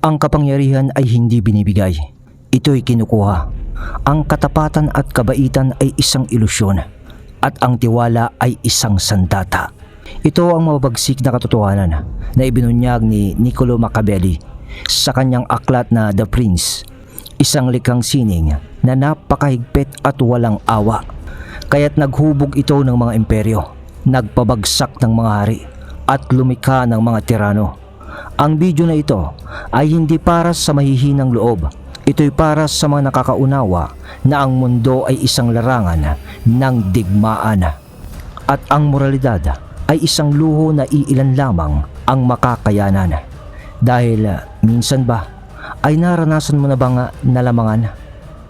Ang kapangyarihan ay hindi binibigay. Ito'y kinukuha. Ang katapatan at kabaitan ay isang ilusyon. At ang tiwala ay isang sandata. Ito ang mababagsik na katotohanan na ibinunyag ni Niccolo Machiavelli sa kanyang aklat na The Prince. Isang likhang sining na napakahigpit at walang awa. Kaya't naghubog ito ng mga imperyo, nagpabagsak ng mga hari at lumikha ng mga tirano. Ang video na ito ay hindi para sa mahihinang loob. Ito'y para sa mga nakakaunawa na ang mundo ay isang larangan ng digmaan. At ang moralidad ay isang luho na iilan lamang ang makakayanan. Dahil uh, minsan ba ay naranasan mo na bang uh, nalamangan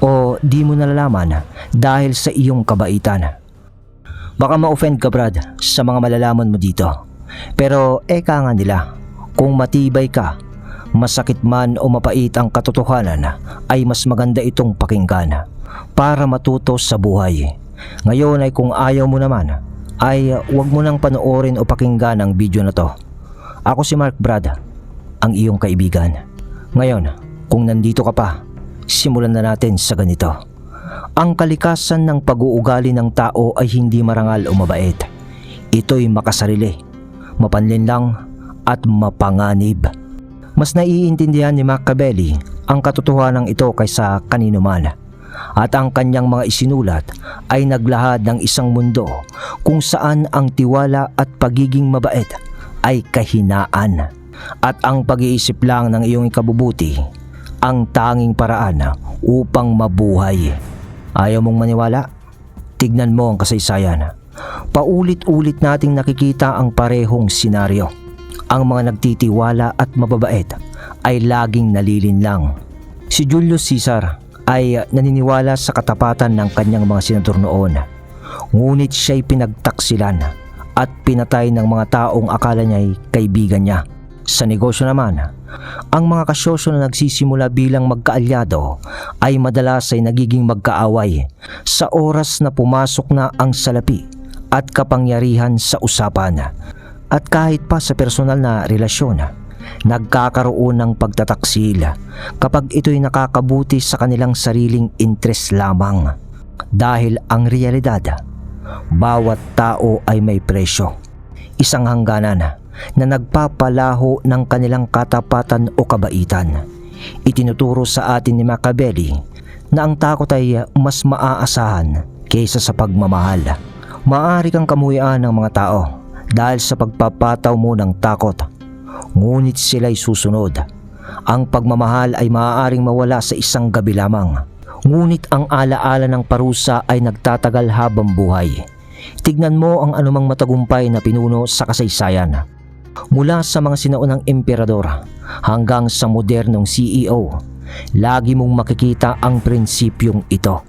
o di mo nalalaman dahil sa iyong kabaitan? Baka ma-offend ka Brad sa mga malalaman mo dito. Pero eka nga nila, kung matibay ka, masakit man o mapait ang katotohanan ay mas maganda itong pakinggan para matuto sa buhay. Ngayon ay kung ayaw mo naman, ay huwag mo nang panoorin o pakinggan ang video na to. Ako si Mark Brad, ang iyong kaibigan. Ngayon, kung nandito ka pa, simulan na natin sa ganito. Ang kalikasan ng pag-uugali ng tao ay hindi marangal o mabait. Ito'y makasarili, mapanlin lang at mapanganib. Mas naiintindihan ni Machiavelli ang katotohanan ito kaysa kanino man. At ang kanyang mga isinulat ay naglahad ng isang mundo kung saan ang tiwala at pagiging mabait ay kahinaan. At ang pag-iisip lang ng iyong ikabubuti ang tanging paraan upang mabuhay. Ayaw mong maniwala? Tignan mo ang kasaysayan. Paulit-ulit nating nakikita ang parehong senaryo. Ang mga nagtitiwala at mababait ay laging nalilinlang. Si Julius Caesar ay naniniwala sa katapatan ng kanyang mga senador noon. Ngunit siya'y pinagtaksilan at pinatay ng mga taong akala niya'y kaibigan niya. Sa negosyo naman, ang mga kasosyo na nagsisimula bilang magkaalyado ay madalas ay nagiging magkaaway sa oras na pumasok na ang salapi at kapangyarihan sa usapan. At kahit pa sa personal na relasyon, nagkakaroon ng pagtataksil kapag ito'y nakakabuti sa kanilang sariling interes lamang. Dahil ang realidad, bawat tao ay may presyo. Isang hangganan na nagpapalaho ng kanilang katapatan o kabaitan. Itinuturo sa atin ni Machiavelli na ang takot ay mas maaasahan kaysa sa pagmamahal. Maari kang kamuhian ng mga tao dahil sa pagpapataw mo ng takot. Ngunit sila'y susunod. Ang pagmamahal ay maaaring mawala sa isang gabi lamang. Ngunit ang alaala ng parusa ay nagtatagal habang buhay. Tignan mo ang anumang matagumpay na pinuno sa kasaysayan. Mula sa mga sinaunang emperador hanggang sa modernong CEO, lagi mong makikita ang prinsipyong ito.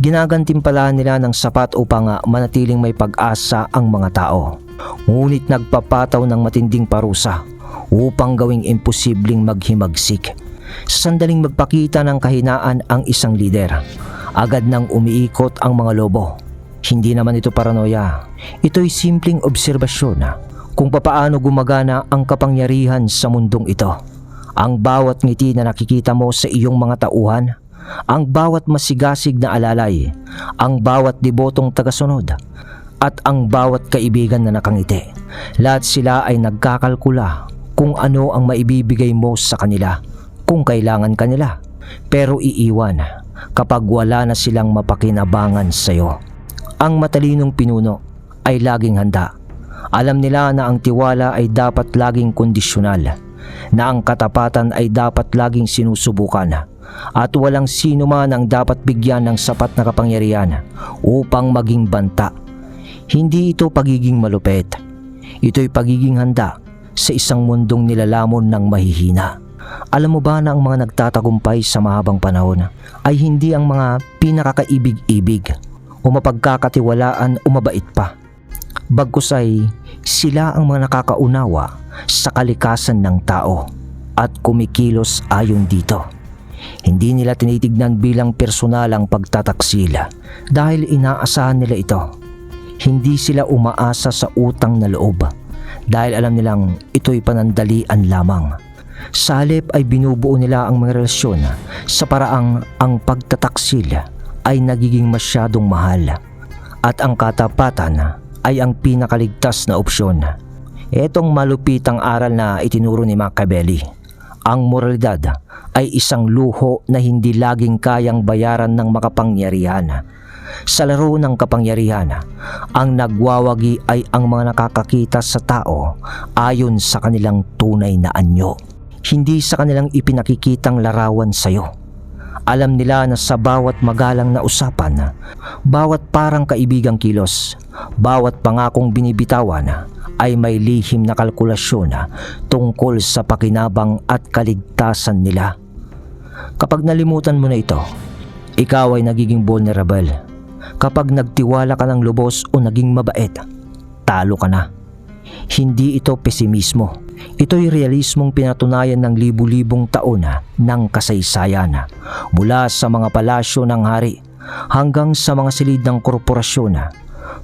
Ginagantimpalaan nila ng sapat upang manatiling may pag-asa ang mga tao. Ngunit nagpapataw ng matinding parusa upang gawing imposibleng maghimagsik. Sa sandaling magpakita ng kahinaan ang isang lider, agad nang umiikot ang mga lobo. Hindi naman ito paranoia. Ito'y simpleng obserbasyon kung papaano gumagana ang kapangyarihan sa mundong ito. Ang bawat ngiti na nakikita mo sa iyong mga tauhan, ang bawat masigasig na alalay, ang bawat debotong tagasunod, at ang bawat kaibigan na nakangiti. Lahat sila ay nagkakalkula kung ano ang maibibigay mo sa kanila kung kailangan kanila. Pero iiwan kapag wala na silang mapakinabangan sa iyo. Ang matalinong pinuno ay laging handa. Alam nila na ang tiwala ay dapat laging kondisyonal, na ang katapatan ay dapat laging sinusubukan, at walang sino man ang dapat bigyan ng sapat na kapangyarihan upang maging banta. Hindi ito pagiging malupet. Ito'y pagiging handa sa isang mundong nilalamon ng mahihina. Alam mo ba na ang mga nagtatagumpay sa mahabang panahon ay hindi ang mga pinakakaibig-ibig o mapagkakatiwalaan o mabait pa. Bagkus ay sila ang mga nakakaunawa sa kalikasan ng tao at kumikilos ayon dito. Hindi nila tinitignan bilang personal ang pagtataksila dahil inaasahan nila ito. Hindi sila umaasa sa utang na loob dahil alam nilang ito'y panandalian lamang. Sa halip ay binubuo nila ang mga relasyon sa paraang ang pagtataksil ay nagiging masyadong mahal at ang katapatan ay ang pinakaligtas na opsyon. Itong malupitang aral na itinuro ni Machiavelli. Ang moralidad ay isang luho na hindi laging kayang bayaran ng makapangyarihan. Sa laro ng kapangyarihan, ang nagwawagi ay ang mga nakakakita sa tao ayon sa kanilang tunay na anyo. Hindi sa kanilang ipinakikitang larawan sa iyo. Alam nila na sa bawat magalang na usapan, bawat parang kaibigang kilos, bawat pangakong binibitawan ay may lihim na kalkulasyon tungkol sa pakinabang at kaligtasan nila. Kapag nalimutan mo na ito, ikaw ay nagiging vulnerable. Kapag nagtiwala ka ng lubos o naging mabait, talo ka na. Hindi ito pesimismo. Ito'y realismong pinatunayan ng libu-libong taon ng kasaysayan mula sa mga palasyo ng hari hanggang sa mga silid ng korporasyon.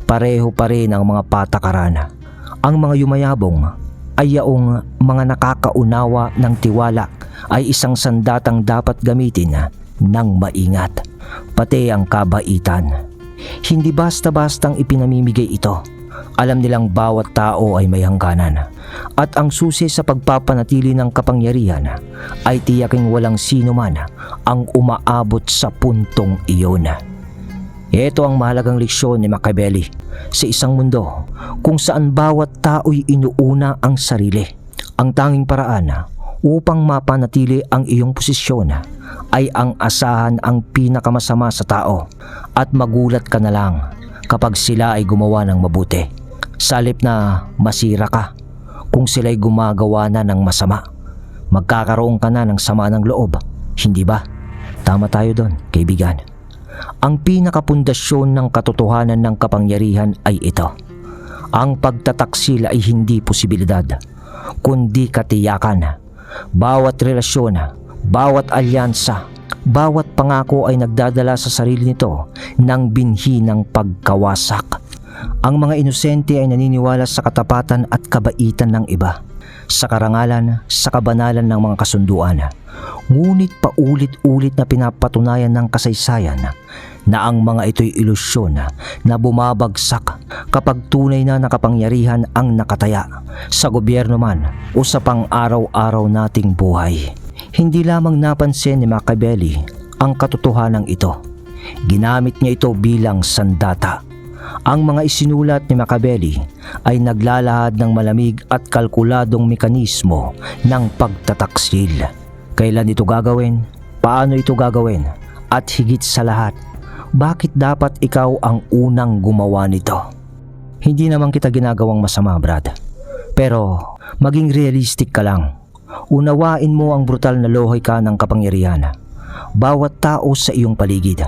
Pareho pa rin ang mga patakaran. Ang mga yumayabong ay yaong mga nakakaunawa ng tiwala ay isang sandatang dapat gamitin ng maingat, pati ang kabaitan. Hindi basta-bastang ipinamimigay ito. Alam nilang bawat tao ay may hangganan at ang susi sa pagpapanatili ng kapangyarihan ay tiyaking walang sino man ang umaabot sa puntong iyon. Ito ang mahalagang leksyon ni Machiavelli sa isang mundo kung saan bawat tao'y inuuna ang sarili. Ang tanging paraan upang mapanatili ang iyong posisyon ay ang asahan ang pinakamasama sa tao at magulat ka na lang kapag sila ay gumawa ng mabuti. Salip na masira ka kung sila'y gumagawa na ng masama. Magkakaroon ka na ng sama ng loob, hindi ba? Tama tayo doon, kaibigan. Ang pinakapundasyon ng katotohanan ng kapangyarihan ay ito. Ang pagtataksil ay hindi posibilidad, kundi katiyakan. Bawat relasyon, bawat alyansa, bawat pangako ay nagdadala sa sarili nito ng binhi ng pagkawasak. Ang mga inosente ay naniniwala sa katapatan at kabaitan ng iba, sa karangalan, sa kabanalan ng mga kasunduan. Ngunit paulit-ulit na pinapatunayan ng kasaysayan na ang mga ito'y ilusyon na bumabagsak kapag tunay na nakapangyarihan ang nakataya sa gobyerno man o sa pang-araw-araw nating buhay. Hindi lamang napansin ni Machiavelli ang katotohanan ito. Ginamit niya ito bilang sandata. Ang mga isinulat ni Machiavelli ay naglalahad ng malamig at kalkuladong mekanismo ng pagtataksil. Kailan ito gagawin? Paano ito gagawin? At higit sa lahat, bakit dapat ikaw ang unang gumawa nito? Hindi naman kita ginagawang masama, Brad. Pero maging realistic ka lang. Unawain mo ang brutal na lohoy ka ng kapangyarihan. Bawat tao sa iyong paligid,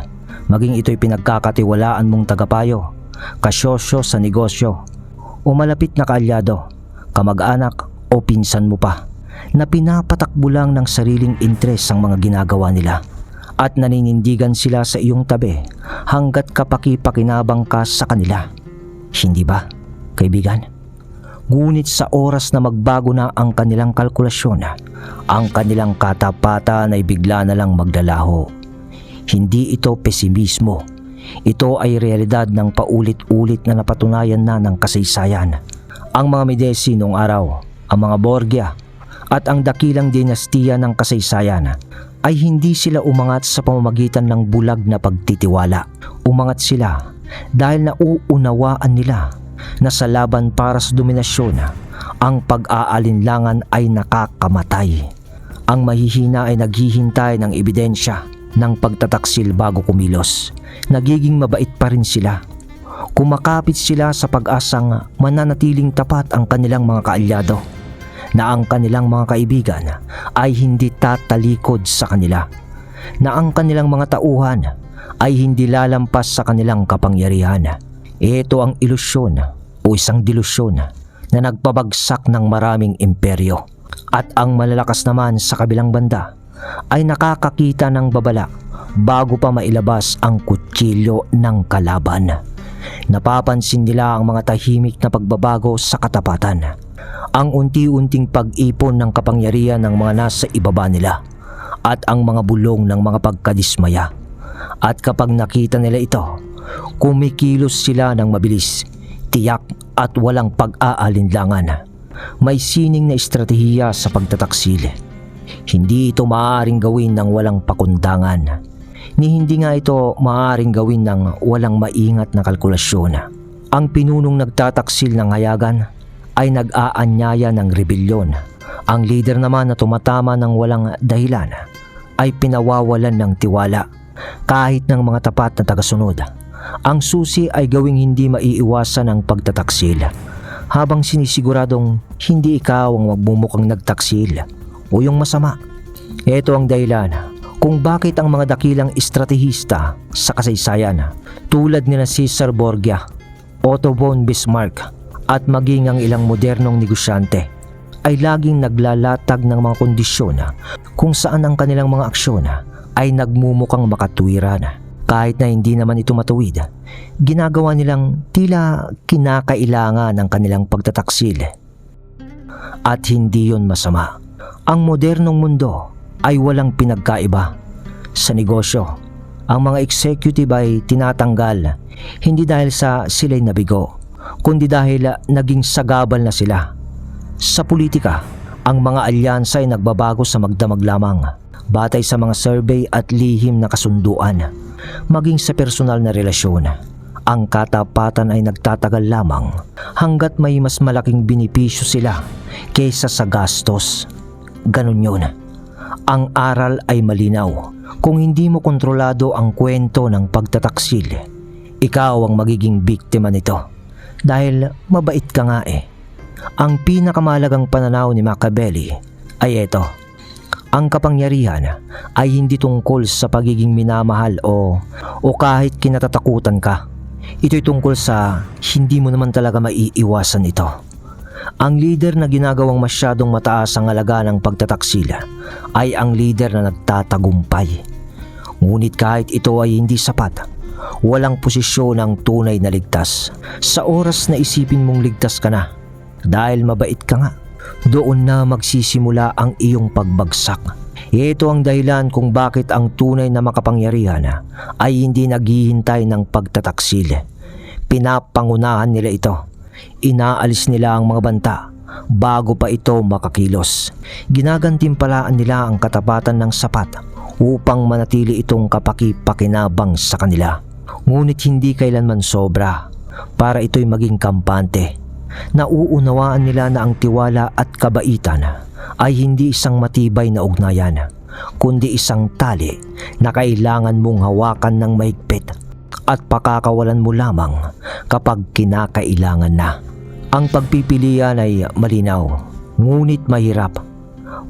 maging ito'y pinagkakatiwalaan mong tagapayo, kasyosyo sa negosyo, o malapit na kaalyado, kamag-anak o pinsan mo pa, na pinapatakbo lang ng sariling interes ang mga ginagawa nila at naninindigan sila sa iyong tabi hanggat kapaki-pakinabang ka sa kanila. Hindi ba, kaibigan? Ngunit sa oras na magbago na ang kanilang kalkulasyon, ang kanilang katapatan ay bigla na lang magdalaho. Hindi ito pesimismo. Ito ay realidad ng paulit-ulit na napatunayan na ng kasaysayan. Ang mga Medici noong araw, ang mga Borgia, at ang dakilang dinastiya ng kasaysayan ay hindi sila umangat sa pamamagitan ng bulag na pagtitiwala. Umangat sila dahil nauunawaan nila na sa laban para sa dominasyon, ang pag-aalinlangan ay nakakamatay. Ang mahihina ay naghihintay ng ebidensya ng pagtataksil bago kumilos. Nagiging mabait pa rin sila. Kumakapit sila sa pag-asang mananatiling tapat ang kanilang mga kaalyado na ang kanilang mga kaibigan ay hindi tatalikod sa kanila, na ang kanilang mga tauhan ay hindi lalampas sa kanilang kapangyarihan. Ito ang ilusyon o isang delusyon na nagpabagsak ng maraming imperyo. At ang malalakas naman sa kabilang banda ay nakakakita ng babala bago pa mailabas ang kutsilyo ng kalaban. Napapansin nila ang mga tahimik na pagbabago sa katapatan ang unti-unting pag-ipon ng kapangyarihan ng mga nasa ibaba nila at ang mga bulong ng mga pagkadismaya. At kapag nakita nila ito, kumikilos sila ng mabilis, tiyak at walang pag-aalinlangan. May sining na estratehiya sa pagtataksil. Hindi ito maaaring gawin ng walang pakundangan. Ni hindi nga ito maaaring gawin ng walang maingat na kalkulasyon. Ang pinunong nagtataksil ng hayagan ay nag-aanyaya ng rebelyon. Ang leader naman na tumatama ng walang dahilan ay pinawawalan ng tiwala kahit ng mga tapat na tagasunod. Ang susi ay gawing hindi maiiwasan ang pagtataksil habang sinisiguradong hindi ikaw ang magmumukhang nagtaksil o yung masama. Ito ang dahilan kung bakit ang mga dakilang estratehista sa kasaysayan tulad ni na Cesar Borgia, Otto von Bismarck at maging ang ilang modernong negosyante ay laging naglalatag ng mga kondisyon kung saan ang kanilang mga aksyon ay nagmumukhang makatwiran. Kahit na hindi naman ito matuwid, ginagawa nilang tila kinakailangan ng kanilang pagtataksil. At hindi yon masama. Ang modernong mundo ay walang pinagkaiba. Sa negosyo, ang mga executive ay tinatanggal hindi dahil sa sila'y nabigo, kundi dahil naging sagabal na sila. Sa politika, ang mga alyansa ay nagbabago sa magdamag lamang batay sa mga survey at lihim na kasunduan. Maging sa personal na relasyon, ang katapatan ay nagtatagal lamang hanggat may mas malaking binipisyo sila kaysa sa gastos. Ganon yun. Ang aral ay malinaw. Kung hindi mo kontrolado ang kwento ng pagtataksil, ikaw ang magiging biktima nito. Dahil mabait ka nga eh. Ang pinakamalagang pananaw ni Machiavelli ay ito. Ang kapangyarihan ay hindi tungkol sa pagiging minamahal o, o kahit kinatatakutan ka. Ito'y tungkol sa hindi mo naman talaga maiiwasan ito. Ang leader na ginagawang masyadong mataas ang alaga ng pagtataksila ay ang leader na nagtatagumpay. Ngunit kahit ito ay hindi sapat, walang posisyon ang tunay na ligtas. Sa oras na isipin mong ligtas ka na, dahil mabait ka nga, doon na magsisimula ang iyong pagbagsak. Ito ang dahilan kung bakit ang tunay na makapangyarihan ay hindi naghihintay ng pagtataksil. Pinapangunahan nila ito. Inaalis nila ang mga banta bago pa ito makakilos. Ginagantimpalaan nila ang katapatan ng sapat upang manatili itong kapaki-pakinabang sa kanila. Ngunit hindi kailanman sobra para ito'y maging kampante. Nauunawaan nila na ang tiwala at kabaitan ay hindi isang matibay na ugnayan, kundi isang tali na kailangan mong hawakan ng mahigpit at pakakawalan mo lamang kapag kinakailangan na. Ang pagpipilian ay malinaw, ngunit mahirap.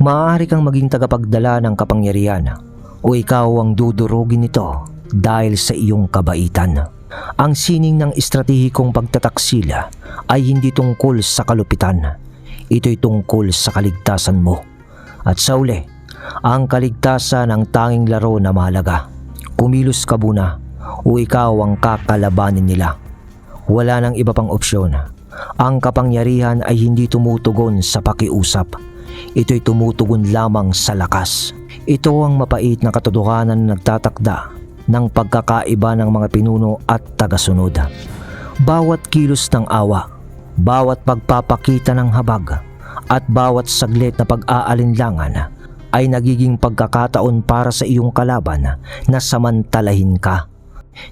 Maaari kang maging tagapagdala ng kapangyarihan o ikaw ang dudurugin nito dahil sa iyong kabaitan. Ang sining ng estratehikong pagtataksila ay hindi tungkol sa kalupitan. Ito'y tungkol sa kaligtasan mo. At sa uli, ang kaligtasan ang tanging laro na mahalaga. Kumilos ka muna o ikaw ang kakalabanin nila. Wala nang iba pang opsyon. Ang kapangyarihan ay hindi tumutugon sa pakiusap. Ito'y tumutugon lamang sa lakas. Ito ang mapait na katotohanan na nagtatakda ng pagkakaiba ng mga pinuno at tagasunod. Bawat kilos ng awa, bawat pagpapakita ng habag, at bawat saglit na pag-aalinlangan ay nagiging pagkakataon para sa iyong kalaban na samantalahin ka.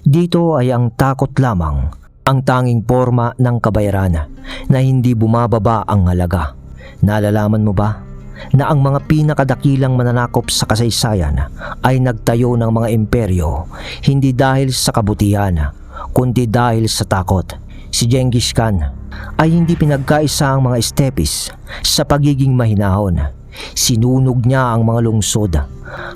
Dito ay ang takot lamang ang tanging forma ng kabayaran na hindi bumababa ang halaga. Nalalaman mo ba na ang mga pinakadakilang mananakop sa kasaysayan ay nagtayo ng mga imperyo hindi dahil sa kabutihan kundi dahil sa takot. Si Genghis Khan ay hindi pinagkaisa ang mga estepis sa pagiging mahinahon. Sinunog niya ang mga lungsod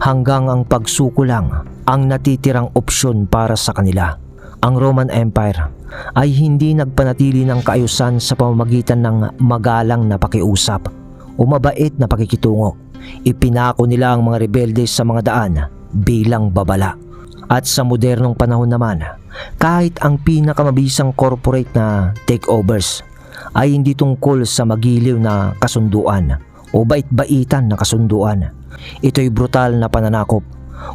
hanggang ang pagsuko lang ang natitirang opsyon para sa kanila. Ang Roman Empire ay hindi nagpanatili ng kaayusan sa pamamagitan ng magalang na pakiusap o mabait na pakikitungo. Ipinako nila ang mga rebelde sa mga daan bilang babala. At sa modernong panahon naman, kahit ang pinakamabisang corporate na takeovers ay hindi tungkol sa magiliw na kasunduan o bait-baitan na kasunduan. Ito'y brutal na pananakop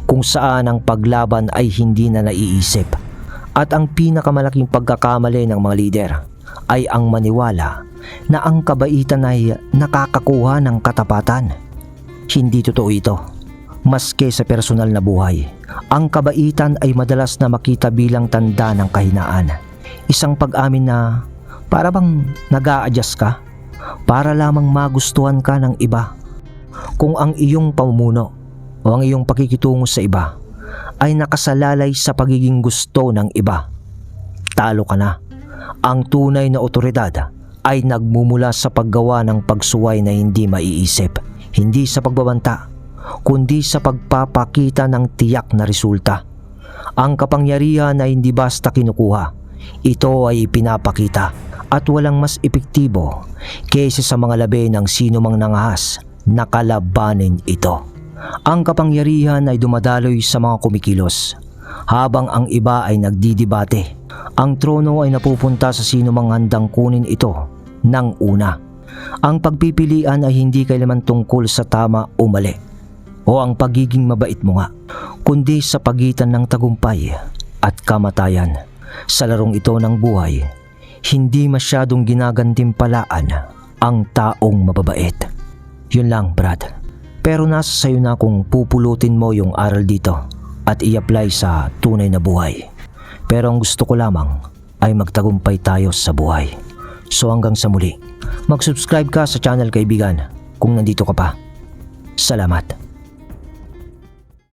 kung saan ang paglaban ay hindi na naiisip. At ang pinakamalaking pagkakamali ng mga lider ay ang maniwala na ang kabaitan ay nakakakuha ng katapatan. Hindi totoo ito. Maske sa personal na buhay, ang kabaitan ay madalas na makita bilang tanda ng kahinaan. Isang pag-amin na para bang nag adjust ka para lamang magustuhan ka ng iba. Kung ang iyong pamumuno o ang iyong pakikitungo sa iba ay nakasalalay sa pagiging gusto ng iba, talo ka na. Ang tunay na otoridad ay nagmumula sa paggawa ng pagsuway na hindi maiisip, hindi sa pagbabanta, kundi sa pagpapakita ng tiyak na resulta. Ang kapangyarihan ay hindi basta kinukuha, ito ay pinapakita at walang mas epektibo kaysa sa mga labi ng sino mang nangahas na kalabanin ito. Ang kapangyarihan ay dumadaloy sa mga kumikilos habang ang iba ay nagdidibate. Ang trono ay napupunta sa sino mang handang kunin ito ng una. Ang pagpipilian ay hindi kailanman tungkol sa tama o mali o ang pagiging mabait mo nga, kundi sa pagitan ng tagumpay at kamatayan. Sa larong ito ng buhay, hindi masyadong ginagantimpalaan ang taong mababait. Yun lang, Brad. Pero nasa sayo na kung pupulutin mo yung aral dito at i-apply sa tunay na buhay. Pero ang gusto ko lamang ay magtagumpay tayo sa buhay. So hanggang sa muli, mag-subscribe ka sa channel kaibigan kung nandito ka pa. Salamat.